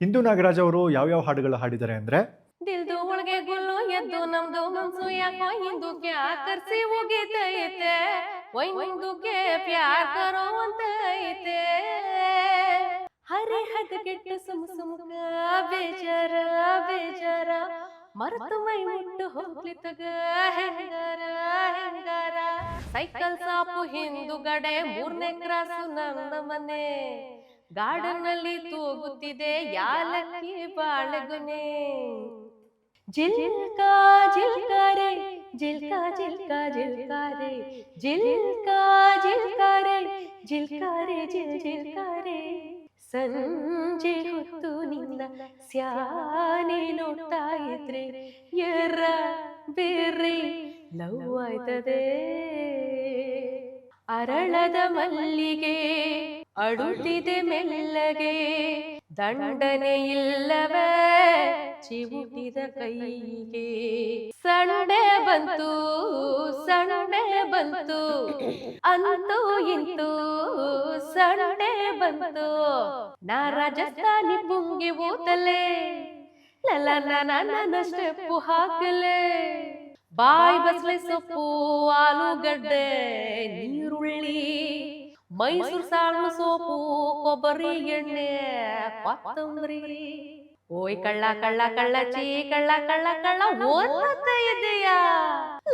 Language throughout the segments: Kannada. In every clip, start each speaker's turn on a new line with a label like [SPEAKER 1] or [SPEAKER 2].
[SPEAKER 1] ಹಿಂದೂ ನಾಗರಾಜ್ ಅವರು ಯಾವ್ಯಾವ ಹಾಡುಗಳು ಹಾಡಿದ್ದಾರೆ ಅಂದ್ರೆ?
[SPEAKER 2] ದಿಲ್ದು ಒಳಗೆ ಗುಲ್ಲು ಎದ್ದು ನಮ್ದು ಮನ್ಸು ಯಾಕೋ ಹಿಂದೂಕ್ಕೆ ಆಕರ್ಸಿ ಹೋಗಿತೈತೆ ಒಯ್ ಹಿಂದೂಕ್ಕೆ ಪ್ಯಾರ್ ಕರೋ ಅಂತ ಐತೆ ಹರೆ ಹದಗೆಟ್ಟು ಸುಮ್ ಸುಮ್ಕ ಬೇಜಾರ ಬೇಜಾರ. ಮರೆತು ಮೈ ಮುಟ್ಟು ಹೋಗ್ಲಿ ತಗ ಹೆಂಗಾರ ಹೆಂಗಾರ. ಸೈಕಲ್ ಸಾಪು ಹಿಂದುಗಡೆ ಮೂರನೇ ಕ್ರಾಸು ನನ್ನ ಮನೆ. ಗಾರ್ಡನ್ನಲ್ಲಿ ತೂಗುತ್ತಿದೆ ಯಾಲಕ್ಕಿ ಬಾಳಗುನೆ ಜಿಲ್ಕಾ ಜಿಲ್ಕಾರೆ ಜಿಲ್ಕಾ ಜಿಲ್ಕಾ ಜಿಲ್ಕಾರೆ ಜಿಲ್ಕಾ ಜಿಲ್ಕಾರೆ ಜಿಲ್ಕಾರೆ ಜಿಲ್ ಜಿಲ್ಕಾರೆ ಸಂಜೆ ಹೊತ್ತು ನಿನ್ನ ಸ್ಯಾನೆ ನೋಡ್ತಾ ಇದ್ರೆ ಎರ್ರ ಬೇರೆ ಲವ್ ಆಯ್ತದೆ. ಅರಳದ ಮಲ್ಲಿಗೆ ಅಡುತ್ತಿದೆ ಮೆಲ್ಲಗೆ. ದಂಡನೆ ಇಲ್ಲವೇ. ಚಿವುಟಿದ ಕೈಗೆ. ಸಣ್ಣ ಬಂತು ಸಣ್ಣ ಬಂತು. ಅಂತೂ ಇಂತೂ ಸಣ್ಣ ಬಂತು ನಾ ರಾಜಸ್ಥಾನಿ ಪುಂಗಿ ಓದಲೆ ಲಲ ನನ್ನ ಸ್ಟೆಪ್ಪು ಹಾಕಲೆ ಬಾಯ್ ಬಸ್ಲೆ ಸೊಪ್ಪು ಆಲೂಗಡ್ಡೆ ನೀರುಳ್ಳಿ ಮೈಸೂರು ಸಾಳು ಸೋಪು, ಕೊಬ್ಬರಿ ಎಣ್ಣೆ, ಕೊತ್ತಂಬರಿ. ಓಯ್ ಕಳ್ಳ ಕಳ್ಳ ಕಳ್ಳ ಚೀ, ಕಳ್ಳ ಕಳ್ಳ ಕಳ್ಳ ಓದ್ತಾ ಇದೆಯಾ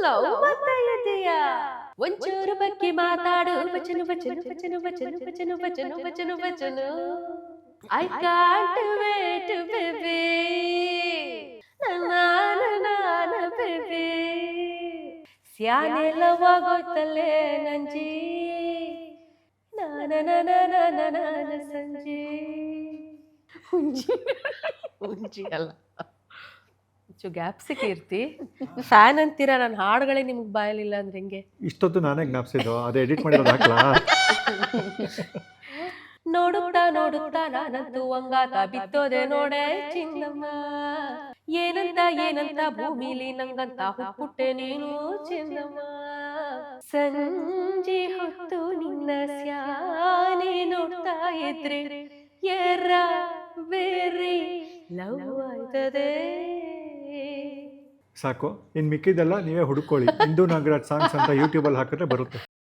[SPEAKER 2] ಲವ್ ಮಾಡ್ತಾ ಇದೆಯಾ ಒಂಚೂರು ಬಗ್ಗೆ ಮಾತಾಡು, ವಚನ ವಚನ ವಚನ ವಚನ ವಚನ ವಚನ ವಚನ ವಚನ. I can't wait, baby. ನಾನ ಬೇಬಿ. ಸ್ಯಾನೆಲ್ಲವಾಗೋಯ್ತಲ್ಲೇ ನಂಜಿ. ಸಂಜೆ ಹುಂಜಿ. ಹುಂಜಿ ಅಲ್ಲ. ಚು ಗ್ಯಾಪ್ ಸಿಕ್ಕಿರ್ತಿ ಫ್ಯಾನ್ ಅಂತೀರಾ? ನನ್ನ ಹಾಡುಗಳೇ ನಿಮ್ಗೆ ಬಾಯಲಿಲ್ಲ ಅಂದ್ರೆ ಹೆಂಗೆ?
[SPEAKER 1] ಇಷ್ಟೊತ್ತು ನಾನೇ ಜ್ಞಾಪಿಸಿದ್ದು ಅದು ಎಡಿಟ್ ಮಾಡಿರೋದು ಹಾಕ್ಲಾ?
[SPEAKER 2] ನೋಡುತ್ತಾ ನೋಡುತ್ತಾ ನಾನಂತೂ ಅಂಗಾತ ಬಿತ್ತೋದೆ ನೋಡೆ ಚಿನ್ನಮ್ಮ. ಏನಂತ ಏನಂತ ಭೂಮಿಲಿ ನಂಗಂತ ಹುಟ್ಟೆ ನೀನು ಚಿನ್ನಮ್ಮ. ಸಂಜೆ ಹೊತ್ತು ನಿನ್ನ ನೋಡ್ತಾ ಇದ್ರೆ ಎರ ಬೇರೆ ಲವ್ ಆಯ್ತದೆ.
[SPEAKER 1] ಸಾಕು ಇನ್ನು ಮಿಕ್ಕಿದೆಲ್ಲ ನೀವೇ ಹುಡುಕೊಳ್ಳಿ. ಹಿಂದೂ ನಾಗರಾಜ್ ಸಾಂಗ್ಸ್ ಅಂತ ಯೂಟ್ಯೂಬಲ್ಲಿ ಹಾಕಿದ್ರೆ ಬರುತ್ತೆ.